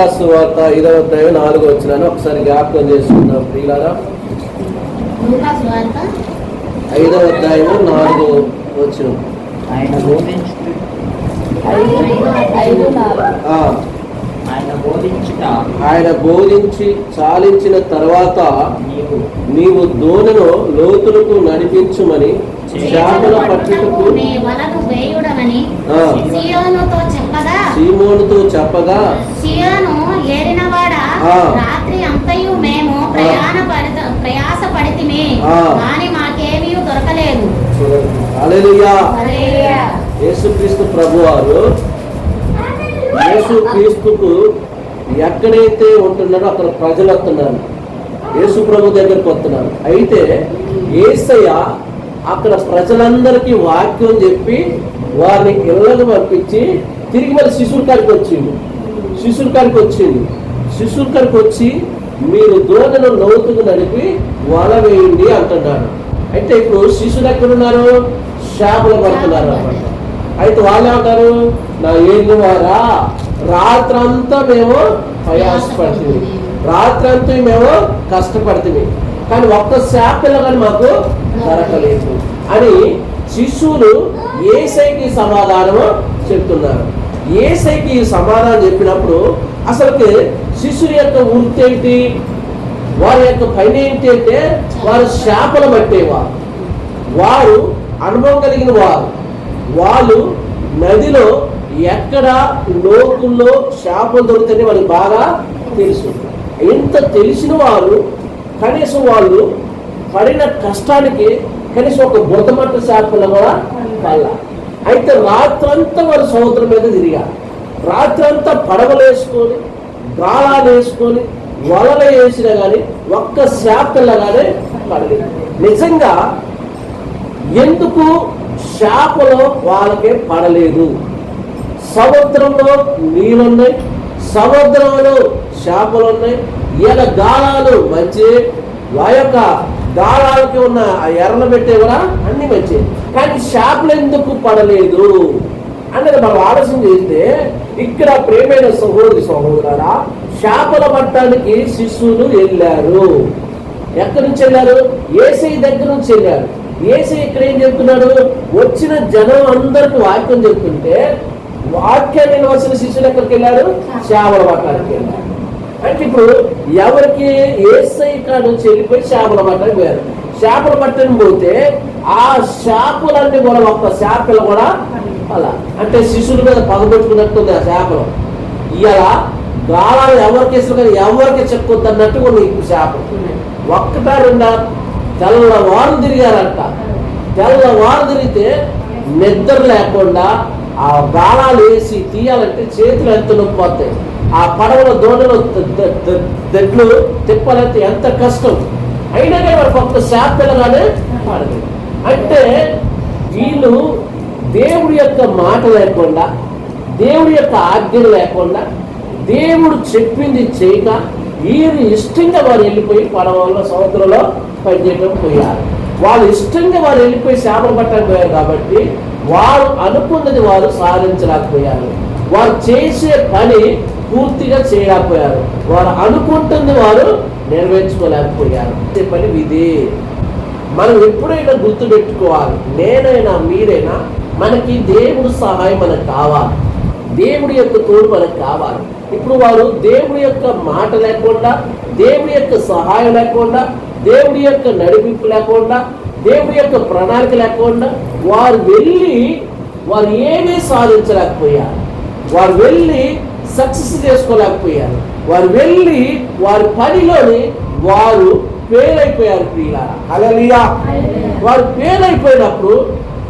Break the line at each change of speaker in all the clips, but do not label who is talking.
లోకాసు వార్త ఐదవ అధ్యాయం నాలుగో వచ్చినాను ఒకసారి జ్ఞాపకం చేసుకుందాం. ప్రియులారా ఐదవ అధ్యాయం నాలుగో వచ్చిన
ఆయన
బోధించి చాలించిన తర్వాత
నీవు
దోణను లోతులకు నడిపించుమని
నీ వలకు
ఆ,
సియోనుతో చెప్పగా?
సీమోనుతో చెప్పగా?
సియోను ఏరినవాడా. రాత్రి అంతయు మేము ప్రయాణ పడిత ప్రయాస పడితిమి. కానీ మాకేమీ దొరకలేదు.
హల్లెలూయా.
హల్లెలూయా.
యేసుక్రీస్తు ప్రభువారు యేసుక్రీస్తుకు ఎక్కడైతే ఉంటున్నారో అక్కడ ప్రజలు వస్తున్నారు యేసు ప్రభు దగ్గరకు వస్తున్నారు. అయితే ఏసయ్య అక్కడ ప్రజలందరికీ వాక్యం చెప్పి వారిని ఇళ్ళకు పంపించి తిరిగి మళ్ళీ శిశువుల కాడికి వచ్చింది శిశువుల కాడికి వచ్చింది శిశువుల కాడికి వచ్చి మీరు దూడను లోతుకు నడిపి వల వేయండి అంటున్నాడు. అయితే ఇప్పుడు శిశువులు ఎక్కడున్నారు షాపులు పడుతున్నారు అన్నమాట. అయితే వాళ్ళు ఏమంటారు? నా ఏళ్ళు వారా? రాత్రంతా మేము ప్రయాసపడుతుంది రాత్రంతా మేము కష్టపడుతుంది కానీ ఒక్క శాపలు కానీ మాకు దొరకలేదు అని శిశువులు ఏసైకి సమాధానము చెప్తున్నారు. ఏసైకి సమాధానం చెప్పినప్పుడు అసలుకి శిష్యుల యొక్క వృత్తి ఏంటి? వారి యొక్క పని ఏంటి అంటే వారు శాపలు పట్టేవారు. వారు అనుభవం కలిగిన వారు. వాళ్ళు నదిలో ఎక్కడ లోకుల్లో శాపం దొరుకుతుందని వాళ్ళకి బాగా తెలుసు. ఇంత తెలిసిన వారు కనీసం వాళ్ళు పడిన కష్టానికి కనీసం ఒక బుద్ధమట్ట శాపలు కూడా పల్ల. అయితే రాత్రంతా వారు సముద్రం మీద తిరిగారు రాత్రంతా పడవలు వేసుకొని గాళాలు వేసుకొని వలలు వేసినా కానీ ఒక్క శాపల్లగానే పడలేదు. నిజంగా ఎందుకు శాపలో వాళ్ళకే పడలేదు? సముద్రంలో నీళ్ళున్నాయి సముద్రంలో చేపలు ఉన్నాయి ఈయన గాలాలు మంచి ఆ యొక్క గాలాలకి ఉన్న ఆ ఎర్రలు పెట్టే కూడా అన్ని మంచి కానీ చేపలు ఎందుకు పడలేదు? అనేది మనం ఆలోచన చేస్తే ఇక్కడ ప్రేమైన సహోదరి సహోదరా చేపల పట్టడానికి శిశువులు వెళ్ళారు. ఎక్కడి నుంచి వెళ్ళారు? ఏసై దగ్గర నుంచి వెళ్ళారు. ఏసై ఇక్కడ ఏం చెప్తున్నాడు? వచ్చిన జనం అందరికి వాక్యం చెప్తుంటే వాక్యాన్ని వినవలసిన శిష్యులు ఎక్కడికి వెళ్ళారు? చేపల పట్టడానికి వెళ్ళారు. అంటే ఇప్పుడు ఎవరికి ఏసై కాడ నుంచి వెళ్ళిపోయి చేపల పట్టని పోయారు. చేపలు పట్టని పోతే ఆ చేపలన్నీ కూడా ఒక్క చేపలు కూడా అలా. అంటే శిష్యుల మీద పగబెట్టుకున్నట్టుంది ఆ చేపలు. ఇలా గాలాలు ఎవరికి ఇస్తున్నారు ఎవరికి చెక్కొద్దు అన్నట్టు కొన్ని చేపలు. ఒక్కటా రెండా? తెల్లవారు తిరిగారంట. తెల్లవారు తిరిగితే నిద్ర లేకుండా ఆ గాలాలు వేసి తీయాలంటే చేతులు ఎంత నొప్పి వస్తాయి. ఆ పడవలో దోణలో దెడ్లు తిప్పాలంటే ఎంత కష్టం. అయినా కానీ వాడికి ఒక్క శాప్ పిల్లగానే పాడదు అంటే వీళ్ళు దేవుడి యొక్క మాట లేకుండా దేవుడి యొక్క ఆజ్ఞ లేకుండా దేవుడు చెప్పింది చేయక వీరు ఇష్టంగా వారు వెళ్ళిపోయి పడవల్లో సముద్రంలో పనిచేయడం పోయారు. వాళ్ళు ఇష్టంగా వారు వెళ్ళిపోయి చేపలు పట్టడం పోయారు కాబట్టి వారు అనుకున్నది వారు సాధించలేకపోయారు. వారు చేసే పని పూర్తిగా చేయలేకపోయారు. వారు అనుకుంటుంది వారు నెరవేర్చుకోలేకపోయారు. చేసే పని ఇది మనం ఎప్పుడైనా గుర్తు పెట్టుకోవాలి నేనైనా మీరైనా మనకి దేవుడు సహాయం మనకు కావాలి. దేవుడి యొక్క తోడు మనకు కావాలి. ఇప్పుడు వారు దేవుడి యొక్క మాట లేకుండా దేవుడి యొక్క సహాయం లేకుండా దేవుడి యొక్క నడిపింపు లేకుండా దేవుడి యొక్క ప్రణాళిక లేకుండా వారు వెళ్ళి వారు ఏమీ సాధించలేకపోయారు. వారు వెళ్ళి సక్సెస్ చేసుకోలేకపోయారు. వారు వెళ్ళి వారి పనిలోని వారు అయిపోయారు ప్రియులారా. హల్లెలూయా. వారు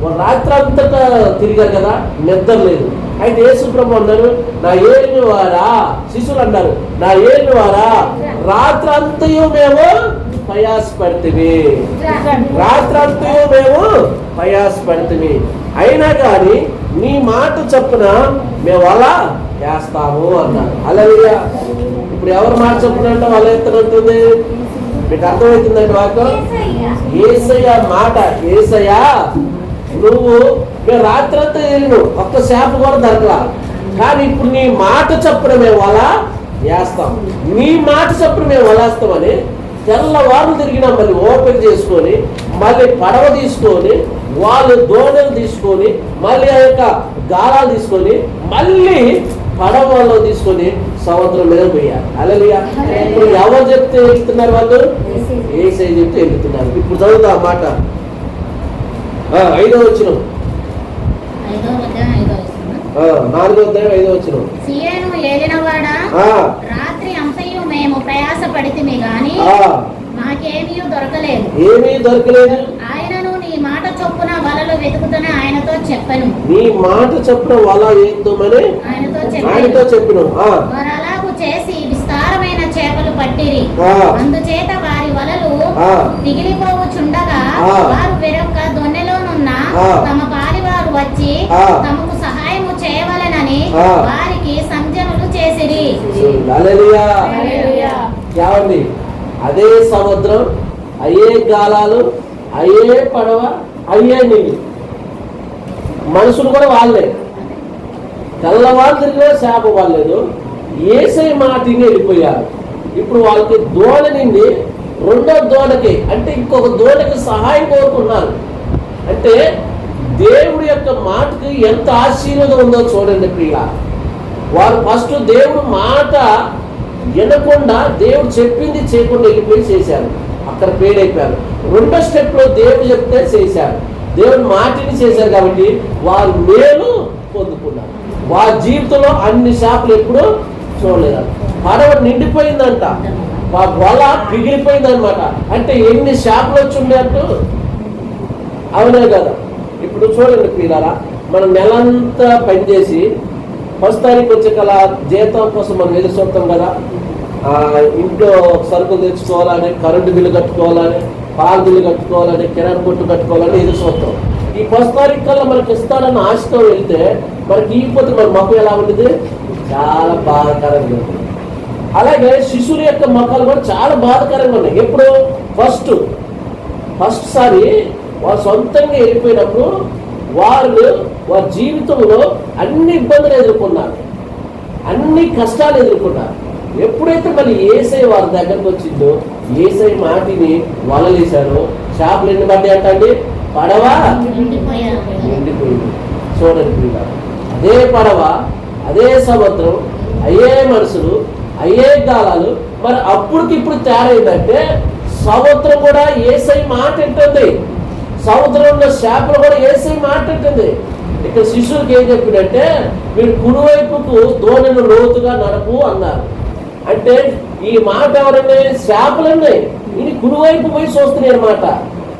వాళ్ళు రాత్రి అంతటా తిరిగారు కదా నిద్ర లేదు. అయితే యేసుప్రభు అన్నారు నా ఏళ్ళు వారా శిశువులు అన్నారు నా ఏళ్ళు వారా రాత్రి అంతయు మేము ప్రయాసపడితే రాత్రంతయు మేము ప్రయాసపడితే అయినా కానీ నీ మాట చొప్పున మేము అలా చేస్తాము అన్నారు అలలియా ఇప్పుడు ఎవరు మాట చొప్పున అంటే వాళ్ళ ఎత్తనంటుంది మీకు అర్థమవుతుందండి వాక్యం ఏసయ్య మాట ఏసయ్య నువ్వు మేము రాత్రంతా తిరిగి ఒక్క శాప కూడా దొరకలా. కానీ ఇప్పుడు నీ మాట చప్పున మేము వల వేస్తాం. నీ మాట చప్పున మేము వలేస్తామని తెల్లవారులు తిరిగినా మళ్ళీ ఓపెన్ చేసుకొని మళ్ళీ పడవ తీసుకొని వాళ్ళు దోణలు తీసుకొని మళ్ళీ ఆ యొక్క గాలాలు తీసుకొని మళ్ళీ పడవలో తీసుకొని సముద్రం మీద పోయారు. అలలియా ఇప్పుడు ఎవరు చెప్తే వెళ్తున్నారు వాళ్ళు? ఏసై చెప్తే వెళ్తున్నారు ఇప్పుడు చదువుతా మాట. ఐదో వచ్చిన. నాలుగో అధ్యాయం ఐదో వచ్చిన
రాత్రి అంతయు మేము ప్రయాస పడితిమి గాని మాకేమీ దొరకలేదు.
ఏమీ దొరకలేదు.
ఆయనను నీ మాట చొప్పున వలలు వెతుకుతున్న ఆయనతో చెప్పను
నీ మాట చెప్పిన వాళ్ళ ఏందోమని
ఆయనతో
ఆయనతో
చెప్పాను వారు అలాగు చేసి విస్తారమైన చేపలు పట్టిరి. అందుచేత వారి వలలు
ఆ.
మిగిలిపోవచుండగా
ఆ.
వారు వెరొక్క దొన్నెలోనున్న. తమ పారివారు వచ్చి. తమకు సహాయము చేయవలెనని. వారికి సంజనులు చేసిరి
అదే సముద్రం అయ్యే గాలాలు అయ్యే పడవ అయ్యే నీళ్ళు మనుషులు కూడా వాళ్ళే. తెల్లవారు తిరిగినా శాప వాళ్ళలేదు ఏసై మాటిని వెళ్ళిపోయారు. ఇప్పుడు వాళ్ళకి దోణ నిండి రెండో దోణకి అంటే ఇంకొక దోణకి సహాయం కోరుకున్నారు. అంటే దేవుడి యొక్క మాటకి ఎంత ఆశీర్వాదం ఉందో చూడండి ప్రియ. వారు ఫస్ట్ దేవుడు మాట వినకుండా దేవుడు చెప్పింది చేయకుండా వెళ్ళిపోయి చేశారు. అక్కడ పేడైపోయారు రెండో స్టెప్లో దేవుడు చెప్తే చేశారు. దేవుడు మాటిని చేశారు కాబట్టి వారు మేలు పొందుకున్నారు. వారి జీవితంలో అన్ని షాపులు ఎప్పుడు చూడలేదు. పడవ నిండిపోయిందంట. ఆ వల పిగిలిపోయిందనమాట అంటే ఎన్ని షాపులు వచ్చి ఉండేట్టు అవునే కదా. ఇప్పుడు చూడండి పిల్లరా మనం నెలంతా పనిచేసి ఫస్ట్ తారీఖు వచ్చే కల జీతం కోసం మనం ఎదురు చూస్తాం కదా. ఇంట్లో సరుకులు తెచ్చుకోవాలని కరెంటు బిల్లు కట్టుకోవాలని పాల బిల్లు కట్టుకోవాలని కిరాణా కొట్టు కట్టుకోవాలని ఎదురు చూస్తాం ఈ ఫస్ట్ తారీఖు కల్లా మనకి ఇస్తారన్న ఆశతో వెళ్తే మనకి ఇకపోతే మన మొక్క ఎలా ఉంటుంది చాలా బాధాకరంగా ఉంటుంది అలాగే శిశువుల యొక్క మొక్కలు కూడా చాలా బాధాకరంగా ఉన్నాయి. ఎప్పుడు? ఫస్ట్ ఫస్ట్ సారి వారు సొంతంగా వెళ్ళిపోయినప్పుడు వాళ్ళు వారి జీవితంలో అన్ని ఇబ్బందులు ఎదుర్కొన్నారు. అన్ని కష్టాలు ఎదుర్కొన్నారు. ఎప్పుడైతే మరి ఏసై వారి దగ్గరకు వచ్చిందో ఏసై మాటిని వలలేశారో చేపలు ఎన్ని పడ్డాయి అంటండి పడవా నిండిపోయింది. చూడండి అదే పడవ అదే సముద్రం అయ్యే మనుషులు అయ్యే గాలాలు మరి అప్పటికి ఇప్పుడు తయారైందంటే సముద్రం కూడా ఏసై మాట ఉంటుంది సముద్రంలో చేపలు కూడా ఏసై మాట ఉంటుంది ఇక్కడ శిష్యులకి ఏం చెప్పిందంటే మీరు కుడివైపుకు దోణిని లోతుగా నడపు అన్నారు. అంటే ఈ మాట ఎవరండి? చేపలండి ఇది కుడివైపు పోయి చూస్తున్నాయి అనమాట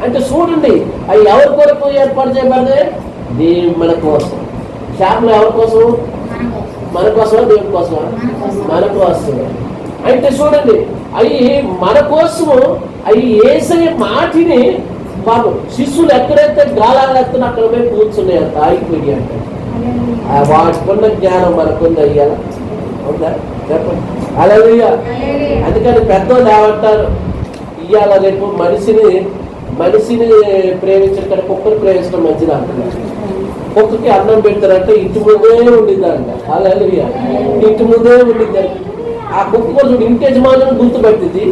అంటే చూడండి అవి ఎవరి కొరకు ఏర్పాటు చేయబడితే దేవుని మన కోసం. చేపలు ఎవరి కోసం?
మన కోసం
కోసమా? దేవుని కోసమా?
మన కోసం.
అయితే చూడండి అవి మన కోసము అవి ఏసే మాటిని పాపం శిష్యులు ఎక్కడైతే గాలాలు ఎత్తున అక్కడ పోయి కూర్చున్నాయి అంత ఆగిపోయి అంటే వాటికున్న జ్ఞానం మనకుంది అయ్యాల ఉందా చెప్పండి. అలా అందుకని పెద్దోళ్ళు ఏమంటారు ఇవాళ రేపు మనిషిని మనిషిని ప్రేమించడం కంటే కుక్కను ప్రేమించడం మంచిది అంటున్నారు. కుక్కకి అన్నం పెడతారంటే ఇంటి ముందే ఉండిద్దంట. అలా ఇంటి ముందే ఉండిద్దంట ఆ కుక్క చూడు ఇంటి యజమానులను గుర్తుపెట్టింది.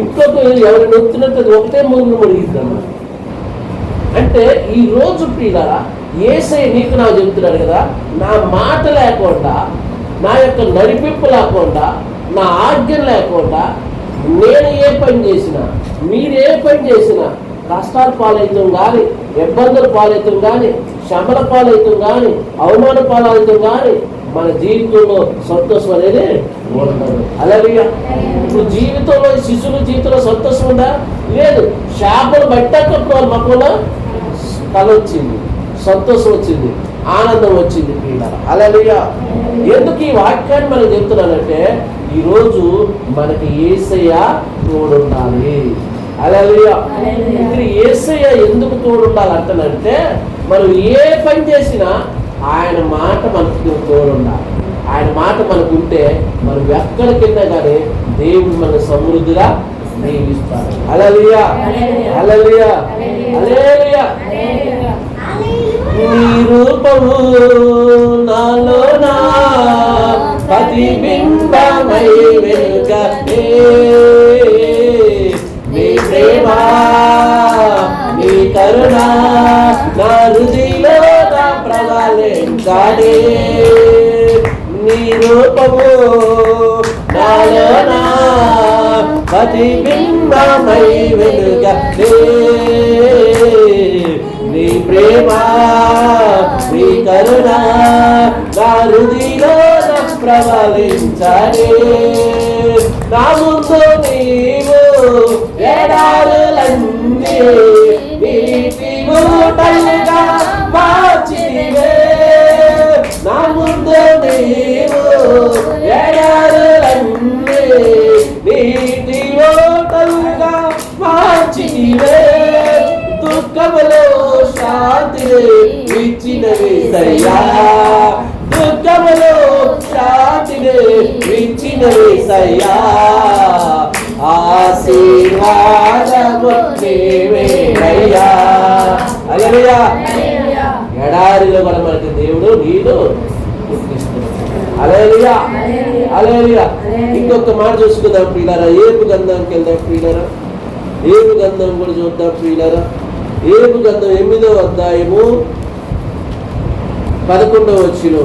ఇంట్లోకి ఎవరు అది ఒకటే మూడు మునిగిద్ది అంటే ఈ రోజు పిల్లరా ఏసై నీకు నాకు చెబుతున్నాడు కదా నా మాట లేకుండా నా యొక్క నడిపింపు లేకుండా నా ఆజ్ఞ లేకుండా నేను ఏ పని చేసినా మీరే పని చేసినా కష్టాలు పాలవుతాం కానీ ఇబ్బందులు పాలవుతాం కానీ శ్రమల పాలవుతాం కానీ అవమాన పాలవుతాం కానీ మన జీవితంలో సంతోషం అనేది ఉండదు. అలాగే ఇప్పుడు జీవితంలో శిశువుల జీవితంలో సంతోషం ఉందా? లేదు. శాపలు పట్టాకప్పుడు వాళ్ళ మొక్కలో సంతోషం వచ్చింది ఆనందం వచ్చింది ప్రియులారా. హల్లెలూయా. ఎందుకు ఈ వాక్యాన్ని మనం చెప్తున్నానంటే ఈరోజు మనకి ఏసయ్య తోడుండాలి. అలలుయా ఇక్కడ ఏసయ్య ఎందుకు తోడుండాలి అంటానంటే మనం ఏ పని చేసినా ఆయన మాట మనకు తోడుండాలి. ఆయన మాట మనకు ఉంటే మనం ఎక్కడికిన్నా కానీ దేవుడు మన సమృద్ధిగా దీవిస్తాడు అలలుయా అలలుయా అలేలుయా నీ రూపము నాలో నా ప్రతిబింబమై వెనుకనే నీ ప్రేమ నీ కరుణ నా హృదయలో నా ప్రవాలించాలి నీ రూపము నాలో నా ప్రతిబింబమై వెనుకనే నీ ప్రేమ నీ కరుణ నా హృదయలో నా నా ముందు నీవు ఎడారులన్నీ నీటి మూటలుగా మార్చివే నా ముందు నీవు ఎడారులన్నీ నీటి మూటలుగా మార్చివే దుఃఖములో దుఃఖములో శాంతిని ఆశీర్వాదము నీవేనయ్యా ఎడారిలో కూడా మనకి దేవుడు నీడు అలేలియా అలేలియా ఇంకొక మాట చూసుకుందాం ప్రియులారా ఏపు గంధంకి వెళ్దాం ప్రియులారా ఏపు గంధం కూడా చూద్దాం ప్రియులారా ఏపు గంధం ఎనిమిదో అధ్యాయము పదకొండవ వచ్చిన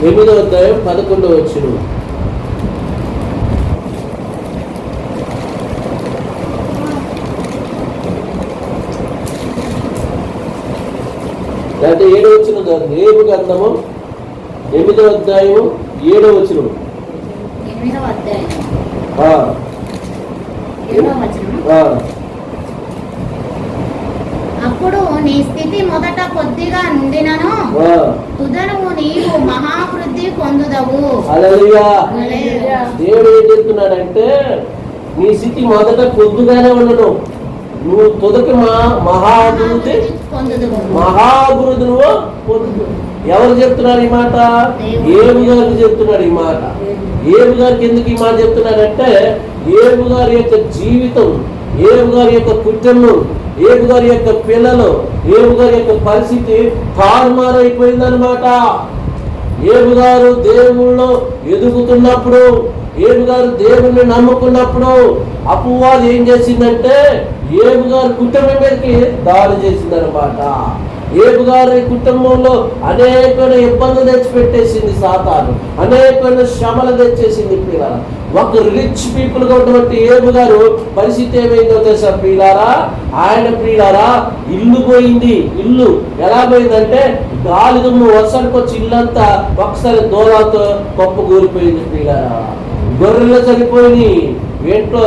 ఎనిమిదో అధ్యాయం పదకొండవ వచ్చిన అంటే ఏడో వచ్చిన కాదు ఏపు గంధము ఎనిమిదో అధ్యాయము ఏడో వచ్చిన
ఎనిమిదవ అధ్యాయం ఏడవ వచనం అప్పుడు నీ స్థితి మొదట కొద్దిగా నుండినను. తుదను నీవు మహావృద్ధి పొందుదవు.
దేవుడు ఏం చెప్తున్నాడంటే నీ స్థితి మొదట కొద్దుగానే ఉండను. నువ్వు తొదటి మా మహాభివృద్ధి మహాభివృద్ధి నువ్వు పొందు. ఎవరు చెప్తున్నారు ఈ మాట? ఏబు గారికి చెప్తున్నాడు ఈ మాట. ఏబు గారికి ఎందుకు ఈ మాట చెప్తున్నాడంటే ఏబు గారి యొక్క జీవితం ఏబు గారి యొక్క కుటుంబం ఏబు గారి యొక్క పిల్లలు ఏబు గారి యొక్క పరిస్థితి తారుమారైపోయిందనమాట ఏబు గారు దేవుళ్ళు ఎదుగుతున్నప్పుడు ఏబు గారు దేవుణ్ణి నమ్ముకున్నప్పుడు అపవాది ఏం చేసిందంటే ఏబు గారు కుటుంబం మీదకి దాడి చేసిందనమాట ఏబు గారి కుటుంబంలో అనేక ఇబ్బందులు తెచ్చిపెట్టేసింది సాతాను అనేక శ్రమలు తెచ్చేసింది పిల్లల. ఒక రిచ్ పీపుల్గా ఉన్నటువంటి ఏబు గారు పరిస్థితి ఏమైందో తెలుసా పీలారా ఆయన పీలారా ఇల్లు పోయింది. ఇల్లు ఎలా పోయిందంటే గాలి దుమ్ము వర్షానికి వచ్చి ఇల్లంతా ఒకసారి దూరాలతో కప్పు కూలిపోయింది పీలారా గొర్రెలు చనిపోయినాయి ఏంటో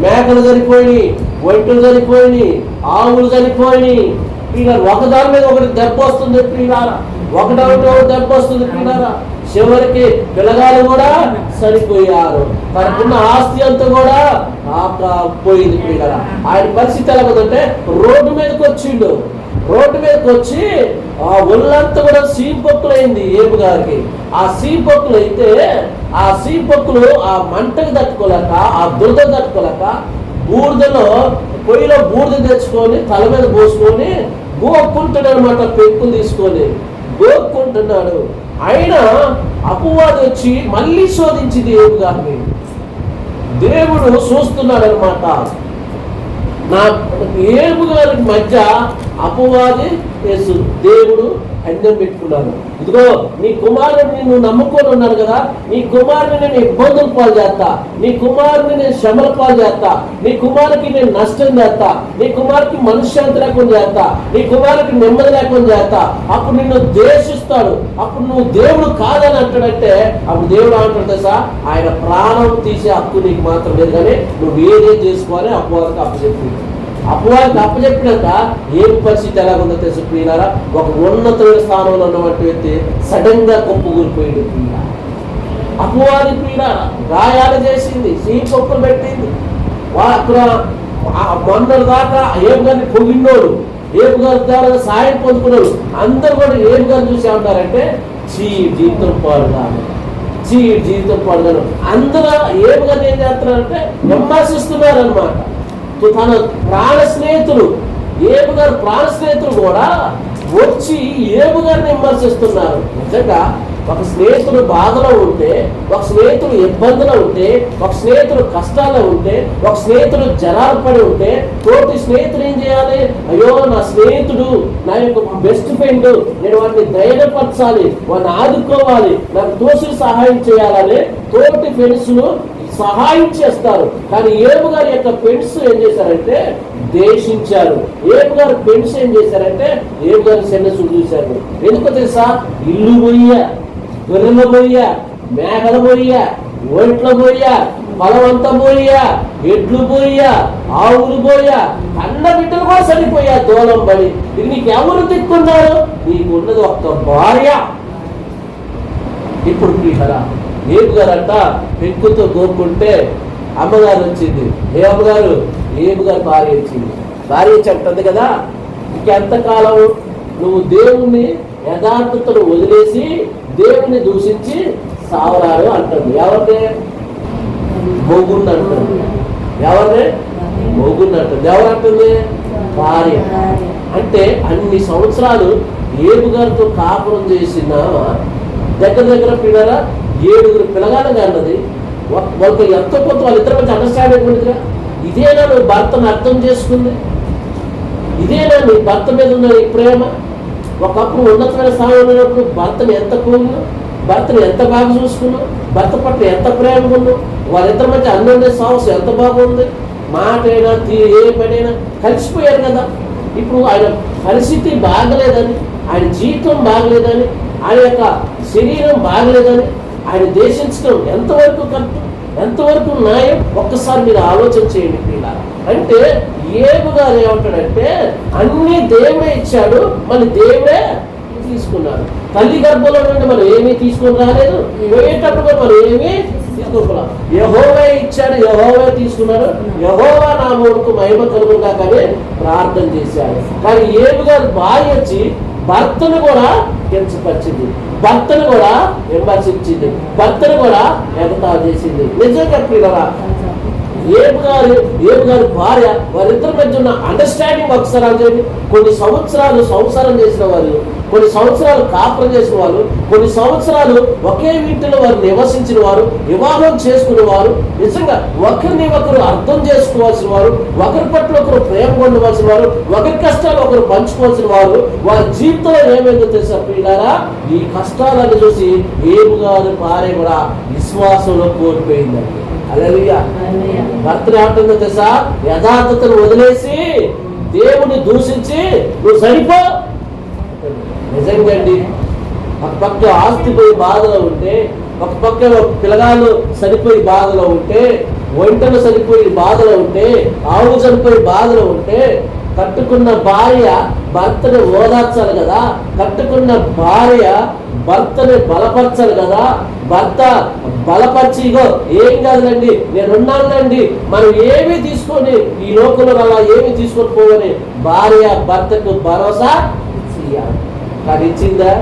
మేకలు చనిపోయినాయి ఒంటలు చనిపోయినాయి ఆవులు చనిపోయినాయి ప్రియులారా ఒకదాని మీద ఒకటి దెబ్బ వస్తుంది ప్రియులారా. ఒకటో ఒకటి దెబ్బ వస్తుంది ప్రియులారా. చివరికి పిల్లగాలు కూడా చనిపోయారు తనకున్న ఆస్తి అంతా కూడా పోయింది ప్రియులారా. ఆయన పరిస్థితి ఎలా ఉందంటే రోడ్డు మీదకి వచ్చిండు. రోడ్డు మీదకి వచ్చి ఆ ఒళ్ళంతా కూడా సీపొక్కులు అయింది ఏపు గారికి. ఆ సీపొక్కులు అయితే ఆ సీపొక్కులు ఆ మంటకు తట్టుకోలేక ఆ దురద తట్టుకోలేక బూడిదలో పొయ్యిలో బూర్ద తెచ్చుకొని తల మీద పోసుకొని గోక్కుంటున్నాడు అనమాట పెంకులు తీసుకొని. గోక్కుంటున్నాడు అయినా అపవాది వచ్చి మళ్ళీ శోధించింది దేవుడు గారిని దేవుడు చూస్తున్నాడు అనమాట నా ఏము గారికి మధ్య అపవాది యేసు దేవుడు అన్నం పెట్టుకున్నాను. ఇదిగో నీ కుమారుడిని నువ్వు నమ్ముకొని ఉన్నాను కదా నీ కుమారుని నేను ఇబ్బందులు పాలు చేస్తా నీ కుమారుని నేను శ్రమల పాలు చేస్తా నీ కుమారుకి నేను నష్టం చేస్తా. నీ కుమారుకి మనశ్శాంతి లేకుండా చేస్తా. నీ కుమారుకి నెమ్మది లేకుండా చేస్తా. అప్పుడు నిన్ను ద్వేషిస్తాడు. అప్పుడు నువ్వు దేవుడు కాదని అంటాడంటే అప్పుడు దేవుడు అంటాడు తెలుసా? ఆయన ప్రాణం తీసే హక్కు నీకు మాత్రం లేదు కానీ నువ్వు ఏదేం చేసుకోవాలి అప్పచెప్పింది అపవాది తప్పు చెప్పినాక ఏం పరిస్థితి ఎలా ఉందో తెలుసు ప్రియులారా? ఒక ఉన్నతమైన స్థానంలో ఉన్నటువంటి వ్యక్తి సడన్గా కొప్పుకూలిపోయింది ప్రియుల అపవాది ప్రియులారా గాయాలు చేసింది సీపొక్కులు పెట్టింది. అక్కడ ఆ మొన్నటి దాకా ఏం గారిని పొగిన్నోడు ఏం గారి ద్వారా సాయం పొందుకున్నాడు. అందరు కూడా ఏం గారిని చూసే ఉంటారంటే చీ జీవితం పాడుగాను. చీ జీవితం పాడుగాను. అందరూ ఏం గారిని ఏం చేస్తున్నారంటే విమర్శిస్తున్నారు అనమాట తన ప్రాణ స్నేహితులు ఏబు గారు ప్రాణ స్నేహితులు కూడా వచ్చి ఏబు గారిని విమర్శిస్తున్నారు. నిజంగా ఒక స్నేహితుడు బాధలో ఉంటే ఒక స్నేహితుడు ఇబ్బందిలో ఉంటే ఒక స్నేహితుడు కష్టాల్లో ఉంటే ఒక స్నేహితుడు జరాలు పడి ఉంటే తోటి స్నేహితుడు ఏం చేయాలి? అయ్యో నా స్నేహితుడు నా యొక్క బెస్ట్ ఫ్రెండ్ నేను వాడిని ధైర్యపరచాలి వాడిని ఆదుకోవాలి నాకు తోసి సహాయం చేయాలని తోటి ఫ్రెండ్స్ను సహాయం చేస్తారు. కానీ ఏపు గారి యొక్క ఫ్రెండ్స్ ఏం చేశారంటే దేశించారు. ఏపు గారు ఫ్రెండ్స్ ఏం చేశారంటే ఏపు గారు సెన్నసు చూశారు. ఎందుకో తెలుసా? ఇల్లు పోయ్యా గొర్రెల పోయ్యా మేకల పోయ్యా ఒంట్ల పోయ్యా పొలవంత పోయ్యా ఎడ్లు పోయ్యా ఆవులు పోయ అన్న బిడ్డలు కూడా సరిపోయా దూలం పడి. ఇది నీకు ఎవరు దిక్కున్నారు నీకు ఉన్నది ఒక్క భార్య. ఇప్పుడు కదా ఏబు గారంట పెంకుతో గోపుకుంటే అమ్మగారు వచ్చింది. ఏ అమ్మగారు? ఏబు గారు భార్య వచ్చింది. భార్య వచ్చి అంటుంది కదా ఇంకెంతకాలం నువ్వు దేవుణ్ణి యథార్థతను వదిలేసి దేవుణ్ణి దూషించి సావరాలు అంటుంది. ఎవరిని మొగుణ్ణి అంటుంది. ఎవరిని మొగుణ్ణి అంటుంది. ఎవరంటుంది? భార్య. అంటే అన్ని సంవత్సరాలు ఏబు గారితో కాపురం చేసిన దగ్గర దగ్గర పిల్లరా ఏడుగురు పిల్లగానే అన్నది వాళ్ళకి ఎంత కొంత వాళ్ళిద్దరి మధ్య అండర్స్టాండింగ్ ఉండదుగా ఇదేనా నువ్వు భర్తను అర్థం చేసుకుంది. ఇదేనా నీ భర్త మీద ఉన్న ఈ ప్రేమ. ఒకప్పుడు ఉన్నతమైన స్థానంలో ఉన్నప్పుడు భర్తను ఎంత కోరును భర్తను ఎంత బాగా చూసుకున్నావు? భర్త పట్ల ఎంత ప్రేమ ఉన్నావు వాళ్ళిద్దరి మధ్య అన్యోన్య సాహసం ఎంత బాగుంది? మాట అయినా తీ ఏ పనైనా కలిసిపోయారు కదా. ఇప్పుడు ఆయన పరిస్థితి బాగలేదని ఆయన జీవితం బాగలేదని ఆయన యొక్క శరీరం బాగలేదని ఆయన దేశించడం ఎంతవరకు కరెక్ట్? ఎంతవరకు న్యాయం? ఒక్కసారి మీరు ఆలోచన చేయండి ఇలా అంటే ఏబు గారు ఏమంటాడంటే అన్ని దేవుడే ఇచ్చాడు మన దేవుడే తీసుకున్నాడు. తల్లి గర్భంలో నుండి మనం ఏమీ తీసుకొని రాలేదు. పోయేటప్పుడు మనం ఏమీ తీసుకోకూడదు యహోవే ఇచ్చాడు యహోవే తీసుకున్నాడు. యహోవా నా మూడుకు మహిమ కలుగుగా కానీ ప్రార్థన చేశాడు. కానీ ఏబు గారు బాగా వచ్చి భర్తను కూడా కించపరిచింది భర్తను కూడా విమర్శించింది భర్తను కూడా ఎగతా చేసింది. నిజంగా పిల్లరా ఏపు గారు ఏపు గారి భార్య వారిద్దరి మధ్య ఉన్న అండర్స్టాండింగ్ ఒకసారి కొన్ని సంవత్సరాలు సంసారం చేసిన వారు కొన్ని సంవత్సరాలు కాపురం చేసిన వారు కొన్ని సంవత్సరాలు ఒకే ఇంటిలో వారు నివసించిన వారు వివాహం చేసుకునే వారు నిజంగా ఒకరిని ఒకరు అర్థం చేసుకోవాల్సిన వారు ఒకరి పట్ల ఒకరు ప్రేమ పొందవలసిన వారు ఒకరి కష్టాలు ఒకరు పంచుకోవాల్సిన వారు వారి జీవితంలో ఏమైందో తెలుసా పిల్లారా ఈ కష్టాలను చూసి ఏబు గారి భార్య కూడా విశ్వాసంలో కోల్పోయిందండి. భర్తను ఏమంటుందో తెలుసా? యథార్థతను వదిలేసి దేవుని దూషించి నువ్వు సరిపో. నిజంగా అండి ఒక పక్క ఆస్తి పోయి బాధలో ఉంటే ఒక పక్క పిల్లగాళ్ళు సరిపోయి బాధలో ఉంటే ఒంటలు సరిపోయి బాధలో ఉంటే ఆవు చనిపోయి బాధలో ఉంటే కట్టుకున్న భార్య భర్తను ఓదార్చాలి కదా. కట్టుకున్న భార్య భర్తని బలపరచాలి కదా. భర్త బలపరిచి ఇగో ఏం కాదులండి నేను ఉన్నానండి మనం ఏమీ తీసుకొని ఈ లోకంలో అలా ఏమీ తీసుకొని పోవని భార్య భర్తకు భరోసా చేయాలి కానీ ఇచ్చిందా?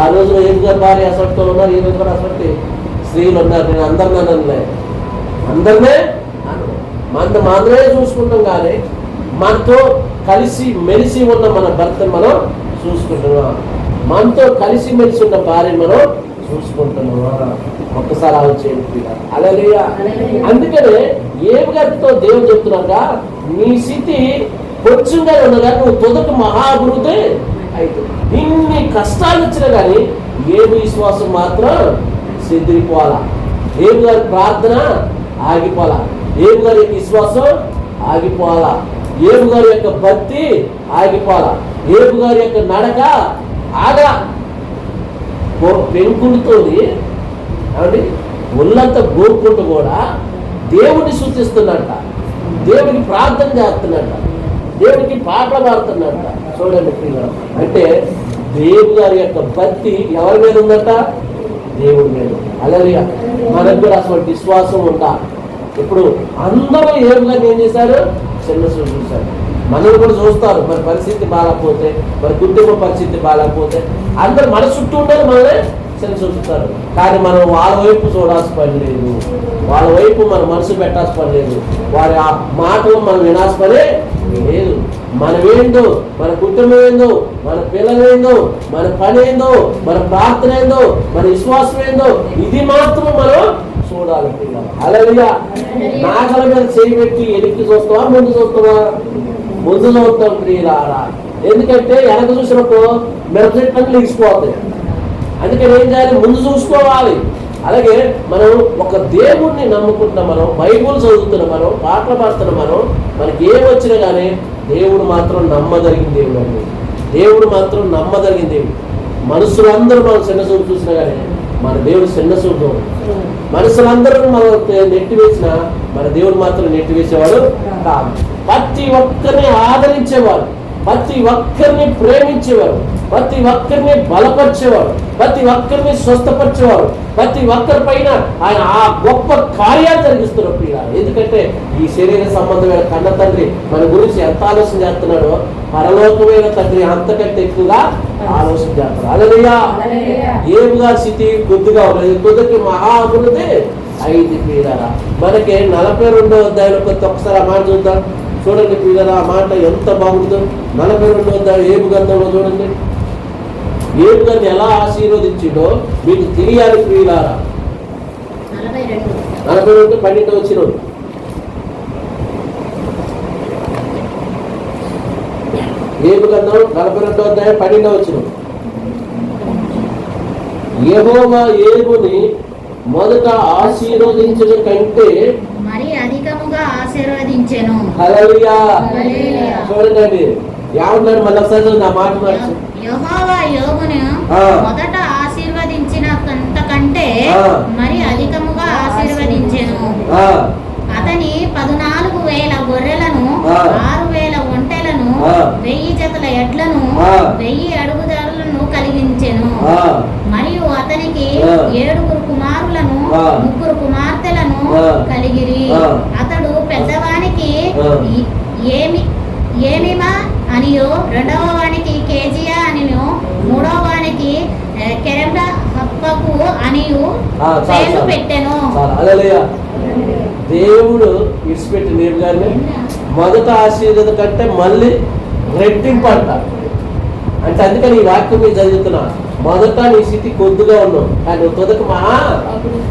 ఆ రోజున ఏం భార్య అసలు ఉన్నారు. ఈ రోజు కూడా అసలు స్త్రీలు ఉన్నారు. నేను అందరిని అనలే అందరినే అనను. మన మాత్రమే చూసుకుంటాం కానీ మనతో కలిసి మెలిసి ఉన్న మన భర్తను మనం చూసుకుంటున్నాం. మనతో కలిసి మెలిసి ఉన్న భార్యను మనం చూసుకుంటున్నాం. ఒక్కసారి ఆలోచించండి అలాగే అందుకనే ఏం గారితో దేవుడు చెప్తున్నాక నీ స్థితి కొంచెంగా ఉండగా నువ్వు తొదట మహాభివృద్ధి అయితే ఇన్ని కష్టాలు వచ్చినా కానీ ఏ విశ్వాసం మాత్రం సిద్ధిపోవాలా ఏం గారి ప్రార్థన ఆగిపోవాలా? ఏం గారి యొక్క విశ్వాసం ఆగిపోవాలా? ఏబు గారి యొక్క భక్తి ఆగిపోవాలా? ఏబు గారి యొక్క నడక ఆగా పెంకులతోని ఏమండి? ఒళ్ళంతా గోపుకుంటూ కూడా దేవుడిని సూచిస్తున్నట్ట దేవుడికి ప్రార్థన చేస్తున్నట్ట దేవుడికి పాటలు పాడుతున్నట్ట చూడండి పిల్లలు అంటే దేవుడు గారి యొక్క భక్తి ఎవరి మీద ఉందట? దేవుడి మీద. అలాగే మనకు కూడా అసలు విశ్వాసం ఉండాలి ఇప్పుడు అందరూ ఏముగా ఏం చేశారు? చిన్న చూపు మనల్ని కూడా చూస్తారు. మరి పరిస్థితి బాగాలేకపోతే మరి కుటుంబ పరిస్థితి బాగాలేకపోతే అందరు మన చుట్టూ ఉండరు మనల్ని చిన్న చూస్తారు కానీ మనం వాళ్ళ వైపు చూడాల్సిన పని లేదు. వాళ్ళ వైపు మన మనసు పెట్టాల్సిన పని లేదు. వారి ఆ మాటలు మనం వినాల్సిన పని లేదు. మనం ఏందో మన కుటుంబం ఏందో మన పిల్లలు ఏందో మన పని ఏందో మన ప్రార్థన ఏందో మన విశ్వాసం ఏందో ఇది మాత్రం మనం చూడాలి అలా నాగల మీద చేయి పెట్టి ఎనికి చూస్తావా ముందు చూస్తావా? ముందు చూస్తాం ప్రియులారా. ఎందుకంటే వెనక చూసినప్పుడు మిరపచెట్లను లిగిసిపోతాయి. అందుకని ఏం చేయాలి? ముందు చూసుకోవాలి. అలాగే మనం ఒక దేవుణ్ణి నమ్ముకుంటున్నాం మనం బైబుల్ చదువుతున్నాం మనం పాటలు పాడుతున్నాం మనం మనకి ఏం వచ్చినా కానీ దేవుడు మాత్రం నమ్మదగిన దేవుడు అండి. దేవుడు మాత్రం నమ్మదగిన దేవుడు. మనుషులందరూ మనం చిన్న చూపు చూసినా కానీ మన దేవుడు చిన్న చూపు. మనుషులందరూ మనం నెట్టి వేసిన మన దేవుడు మాత్రం నెట్టి వేసేవాడు కాదు. ప్రతి ఒక్కరిని ఆదరించేవాడు ప్రతి ఒక్కరిని ప్రేమించేవారు ప్రతి ఒక్కరిని బలపరిచేవారు ప్రతి ఒక్కరిని స్వస్థపరిచేవారు ప్రతి ఒక్కరి పైన ఆయన ఆ గొప్ప కార్యాలు జరిగిస్తున్నారు ప్రియ. ఎందుకంటే ఈ శరీర సంబంధమైన కన్న తండ్రి మన గురించి ఎంత ఆలోచన చేస్తున్నాడో పరలోకమైన తండ్రి అంతకంటే ఎక్కువగా ఆలోచన చేస్తారు అలలుయా! ఏముగా స్థితి కొద్దిగా ఉన్నది కొద్దికి మహా అభివృద్ధి ఐదు పీడరా మనకి నలభై రెండో అధ్యాయంలో కొత్త ఒకసారి మాట చూద్దాం. చూడండి పీడరా ఆ మాట ఎంత బాగుందో. నలభై రెండో అధ్యాయం ఏపు గంధంలో చూడండి. ఏపు గంధం ఎలా ఆశీర్వదించిండో మీకు తెలియాలి ప్రియులారా
నలభై రెండు.
పన్నెండు వచ్చిన ఏపు గంధం నలభై రెండో అధ్యాయం పన్నెండో వచ్చిన యెహోవా ఏబుని మొదట ఆశీర్వదించడం కంటే
ఆశీర్వదించెను
హల్లెలూయా
హల్లెలూయా.
చూడండి ఏమన్నాడు మళ్ళీ ఒకసారి ఆ మాట మార్చు
యెహోవా యోగును. మొదట ఆశీర్వదించిన కంటే. మరి అధికముగా ఆశీర్వదించెను అతని పదునాలుగు వేల గొర్రెలను. ఆరు వేల ఒంటెలను. వెయ్యి జతల ఎడ్లను. వెయ్యి అడుగుదారులను కలిగించెను మరియు అతనికి. ఏడుగురు కుమారులను. ముగ్గురు కుమార్తెలను. కలిగిరి
ఆ.
అతడు పెద్దవానికి
ఆ.
ఈ- ఏమి ఏమిమా అనియో రెండవ వానికి కేజియా అనియో మూడవ వానికి కెరెండ హప్పకు అనియు పేర్లు. పెట్టెను.
దేవుడు ఇడిచిపెట్టి నీరు గారిని. మొదట ఆశీర్వద కంటే మళ్ళీ రెట్టింపు అంట. అంటే అందుకని ఈ వాక్యం మీద చదువుతున్నా. మొదట నీ స్థితి కొద్దిగా ఉన్నావు. కానీ నువ్వు తొదక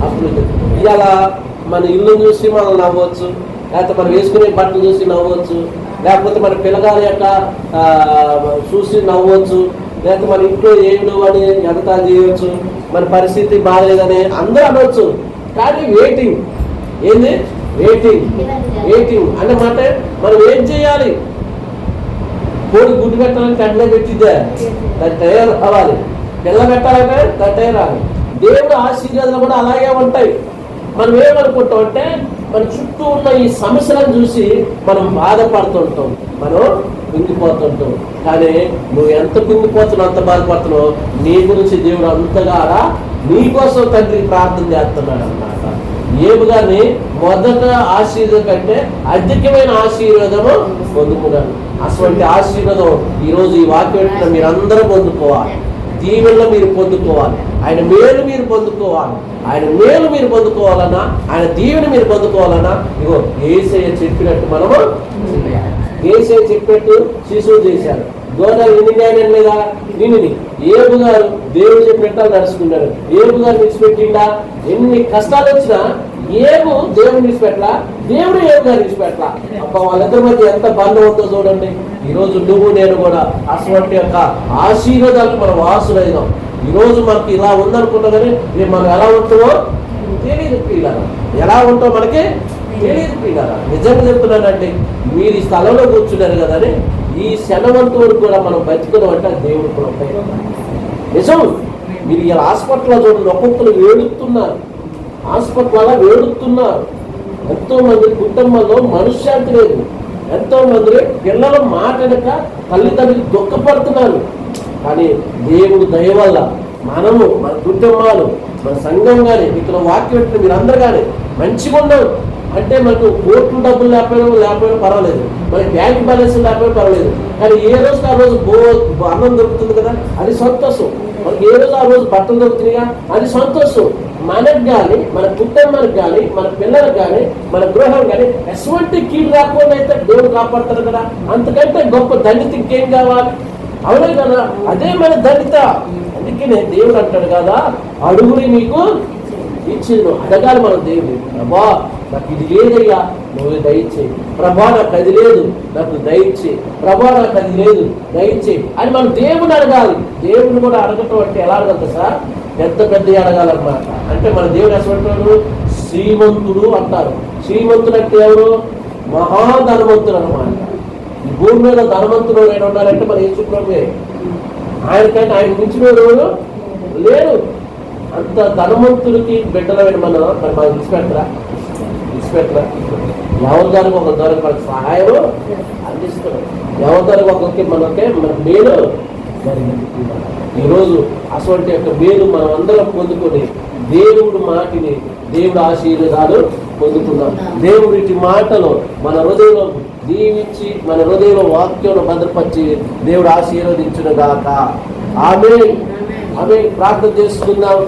అభివృద్ధి. ఇవాళ మన ఇల్లు చూసి మనం నవ్వచ్చు. లేకపోతే మనం వేసుకునే బట్టలు చూసి నవ్వచ్చు. లేకపోతే మన పిల్లగాల యొక్క చూసి నవ్వచ్చు. లేకపోతే మన ఇంట్లో ఏమి అని ఎగతా చేయవచ్చు మన పరిస్థితి బాగలేదని అందరూ అనవచ్చు కానీ వెయిటింగ్ ఏంది? వెయిటింగ్ వెయిటింగ్ అన్నమాట మనం ఏం చేయాలి? కోడి గుడ్డు పెట్టాలంటే అట్లే పెట్టిద్దే. దాని తయారు అవ్వాలి. పిల్ల పెట్టాలంటే దాని తయారు అవ్వాలి. దేవుడు ఆశీర్వాదాలు కూడా అలాగే ఉంటాయి. మనం ఏమనుకుంటాం అంటే మన చుట్టూ ఉన్న ఈ సమస్యలను చూసి మనం బాధపడుతుంటాం. మనం కుంగిపోతుంటాం. కానీ నువ్వు ఎంత కుంగిపోతున్నావు అంత బాధపడుతున్నావు? నీ గురించి దేవుడు అంతగా నీ కోసం తండ్రి ప్రార్థన చేస్తున్నాడు అన్నమాట. ఏమి కానీ మొదట ఆశీర్వదం కంటే అధికమైన ఆశీర్వాదము పొందుకున్నాను అటువంటి ఆశీర్వాదం ఈరోజు ఈ వాక్యం మీరందరూ పొందుకోవాలి. దీవెనలు మీరు పొందుకోవాలి. ఆయన మేలు మీరు పొందుకోవాలి. ఆయన మేలు మీరు పొందుకోవాలన్నా ఆయన దీవెన మీరు పొందుకోవాలన్నా ఇగో ఏసయ్య చెప్పినట్టు మనము చేయాలి. ఏసయ్య చెప్పినట్టు శిశువు చేశారు గోదావరి ఎన్ని లేదా దీనిని ఏబు గారు దేవుడు చెప్పినట్టు నడుచుకున్నాడు. ఏబు గారు విడిచిపెట్టిండా? ఎన్ని కష్టాలు వచ్చినా ఏమో దేవుడు విడిచిపెట్టలా? దేవుడు ఏబు గారు విడిచిపెట్టలా? అబ్బా వాళ్ళిద్దరి మధ్య ఎంత బంధం ఉందో చూడండి. ఈరోజు నువ్వు నేను కూడా అటువంటి యొక్క ఆశీర్వాదాలకు మనం వాసులైనాం ఈరోజు మనకి ఇలా ఉందనుకున్నా కానీ రేపు మనం ఎలా ఉంటామో తెలియదు పిల్లలు ఎలా ఉంటాం మనకి తెలియదు పిల్లలు నిజంగా చెప్తున్నానండి మీరు ఈ స్థలంలో కూర్చున్నారు కదని ఈ శనవంతు వరకు కూడా మనం బతుకున్నాం అంటే దేవుడు కూడా నిజం. మీరు ఇలా హాస్పిటల్లో చూడండి ఒక్కొక్కరు ఏడుతున్నారు. హాస్పిటల్ వేడుతున్నారు. ఎంతో మంది కుటుంబంలో మనశ్శాంతి లేదు. ఎంతో మంది పిల్లల మాట తల్లిదండ్రులు దుఃఖపడుతున్నారు కానీ దేవుడు దయ వల్ల మనము మన కుటుంబాలు మన సంఘం కానీ ఇక్కడ వాక్యం పెట్టిన మీరందరూ కానీ మంచిగా ఉన్నాం అంటే మనకు కోట్లు డబ్బులు లేకపోయినా లేకపోయినా పర్వాలేదు. మన బ్యాంక్ బ్యాలెన్స్ లేకపోయినా పర్వాలేదు. కానీ ఏ రోజు ఆ రోజు బో అన్నం దొరుకుతుంది కదా? అది సంతోషం. మనకి ఏ రోజు ఆ రోజు బట్టలు దొరుకుతున్నాయిగా అది సంతోషం. మనకు కానీ మన కుటుంబానికి కానీ మన పిల్లలకు కానీ మన గృహం కానీ ఎటువంటి కీడు రాకుండా అయితే దేవుడు కాపాడతారు కదా? అంతకంటే గొప్ప దళిత ఇంకేం కావాలి? అవునే కదా? అదే మన దళిత అందుకనే దేవుడు అంటాడు కదా అడుగుని మీకు ఇచ్చిండు. అడగాలి మన దేవుడు ప్రభా నాకు ఇది లేదయ్యా నువ్వు దయచేయి. ప్రభా నాకు అది లేదు నాకు దయచేయి. ప్రభా నాకు అది లేదు దయచేయి అని మనం దేవుని అడగాలి. దేవుని కూడా అడగటం అంటే ఎలా అడగదు సార్ ఎంత పెద్ద అడగాలన్నమాట. అంటే మన దేవుడు ఎసంటున్నాడు శ్రీమంతుడు అంటారు. శ్రీమంతుడు అంటే ఎవరు? మహాధనవంతుడు అన్నమాట. ఈ భూమి మీద ధనవంతుడు ఎవరైనా ఉన్నారంటే మన యేసు ఆయనకంటే ఆయన మించిన ఎవరు? లేరు అంత ధనవంతుడికి బిడ్డలమైన మనం మరి మనం విడిచిపెట్టరా విడిచిపెట్టరా. ఎవరి దానికి ఒక దానికి మనకు సహాయం అందిస్తున్నాం ఎవరి దానికి ఒకరికి మనకే మన మేలు జరిగింది ఈరోజు అటువంటి యొక్క మేలు మనం అందరం పొందుకొని దేవుడు మాటిని దేవుడు ఆశీర్వాదాలు పొందుతున్నాం దేవుడి మాటలు మన హృదయంలో దీవించి మన హృదయంలో వాక్యంలో భద్రపరిచి దేవుడు ఆశీర్వదించును గాక ఆమె ఆమె ప్రార్థన చేసుకుందాం